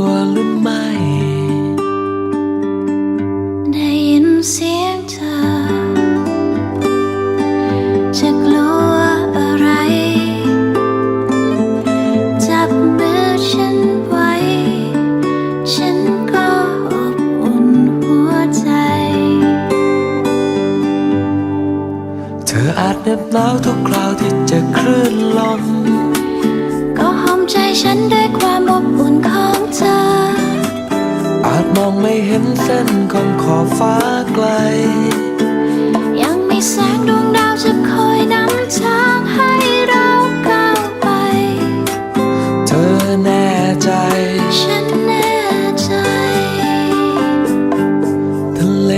วหรือไม่ ได้ยินเสียงเธอ จะกลัวอะไร จับมือฉันไว้ ฉันก็อบอุ่นหัวใจ เธออาจเหน็บหนาวทุกคราวที่เจะคลื่น อาจมองไม่เห็นเส้นของขอบฟ้าไกล ยังมีแสงดวงดาวจะคอยนำทางให้เราก้าวไป เธอแน่ใจ ฉันแน่ใจ ทะเล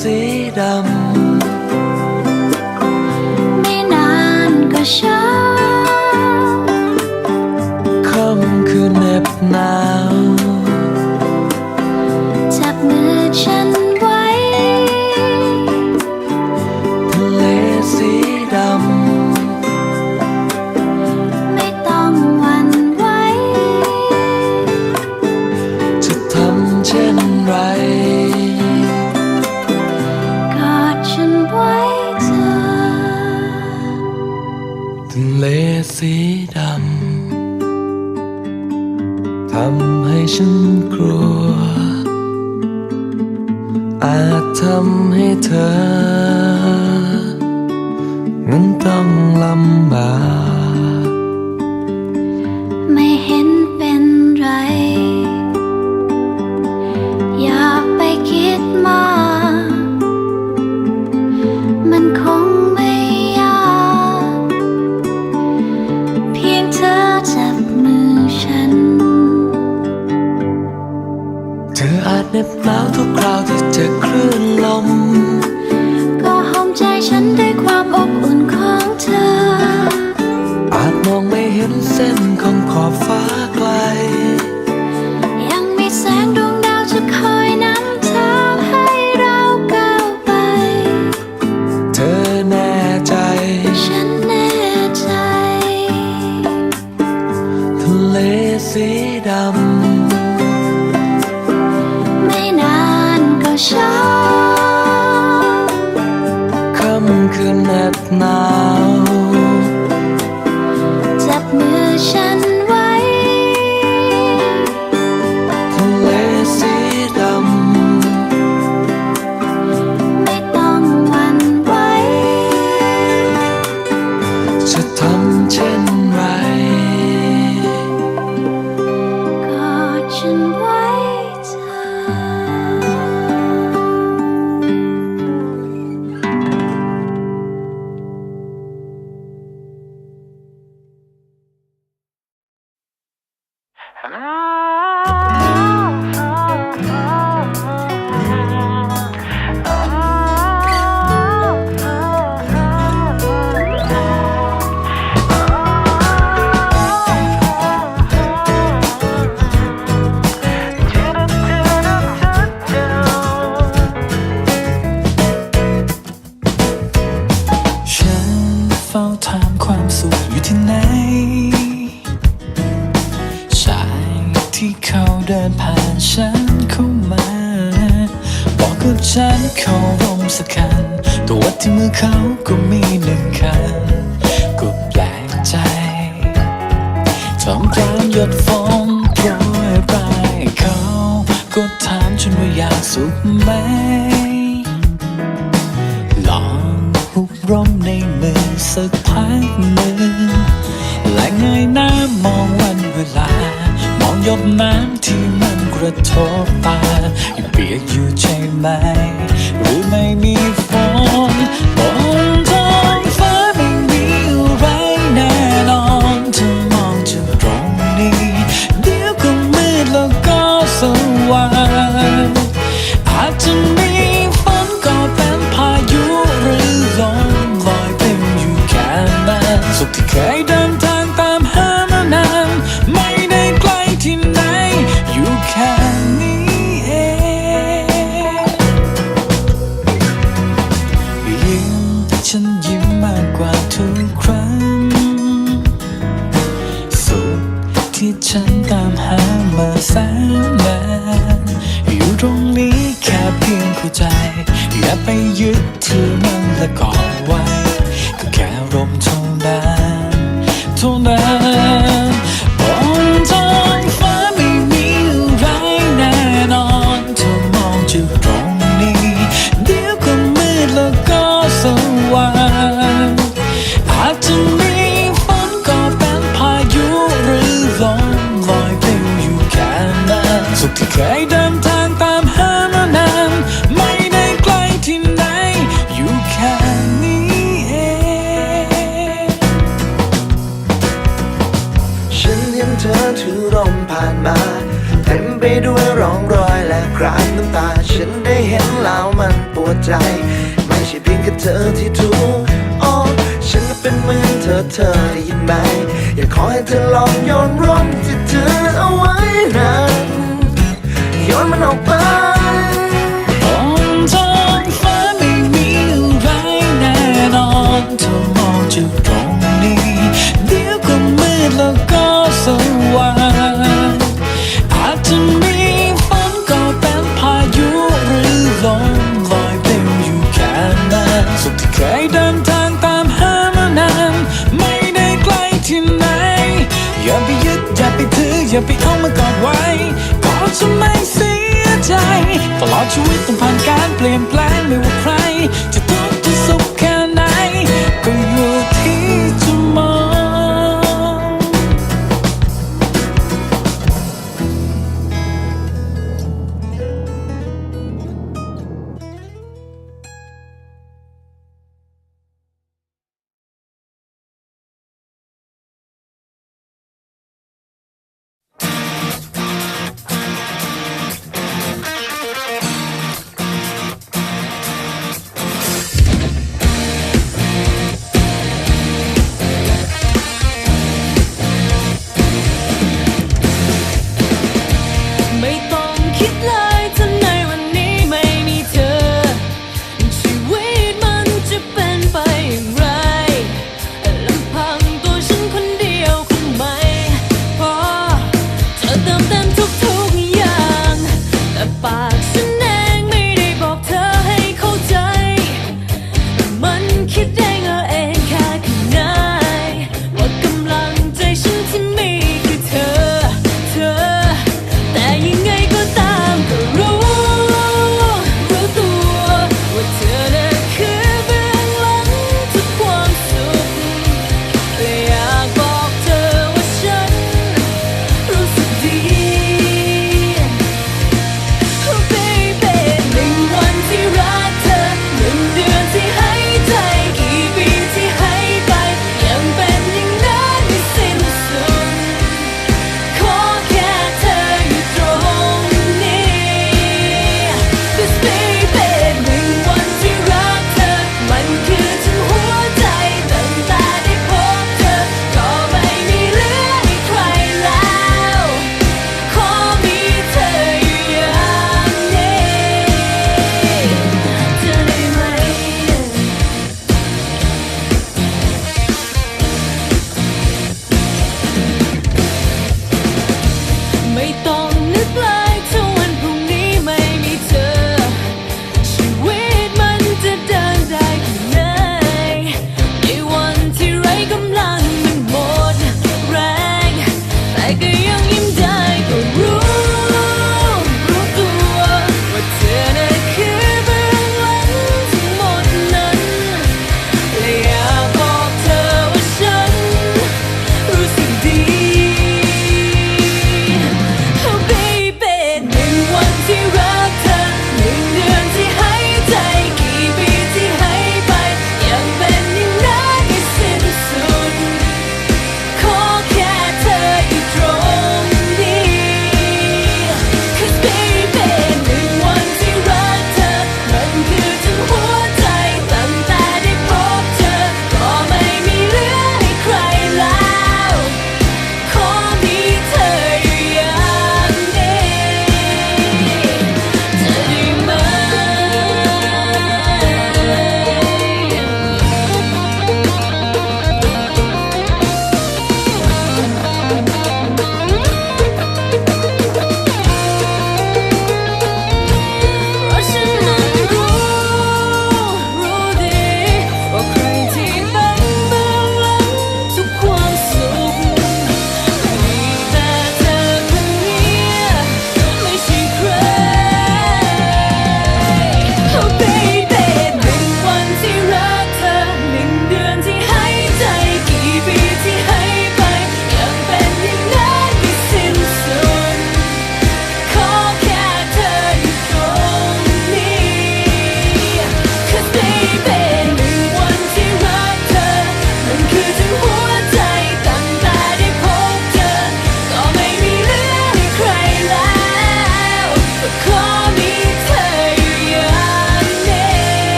สีดไม่นานก็เช้าำค่ำคือเหน็บหนาว ทำให้ฉันกลัว อาจทำให้เธอ นั้นต้องลำบากำจ ที่มือเขาก็มีหนึ่งคันก็แปลกใจท่ามกลางหยดฝนโปรยปลายเขาก็ถามฉันว่าอยากสุขไหม ลองหุบร่มในมือสักพักหนึ่งและเงยหน้ามองวันเวลา มองหยดน้ำที่มันกระทบตายังเปียกอยู่ใช่ไหมหรือ ใตา ฉันได้เห็นแล้วมันปวดใจ ไม่ใช่เพียงแค่เธอที่ทุกข์อ๋อฉันเป็นเหมือนเธอเธอได้ยินไหม อยากขอให้เธอลองโยนร่มที่เธอเอาไว้นั้นโยนมันออกไปบนท้องฟ้าไม่มีอะไรแน่นอนเธอมองจากตรง อย่าไปเอามากอดไว้ก็จะไม่เสียใจ ตลอดชีวิตต้องผ่านการเปลี่ยนแปลงไม่ว่าใคร จะตัว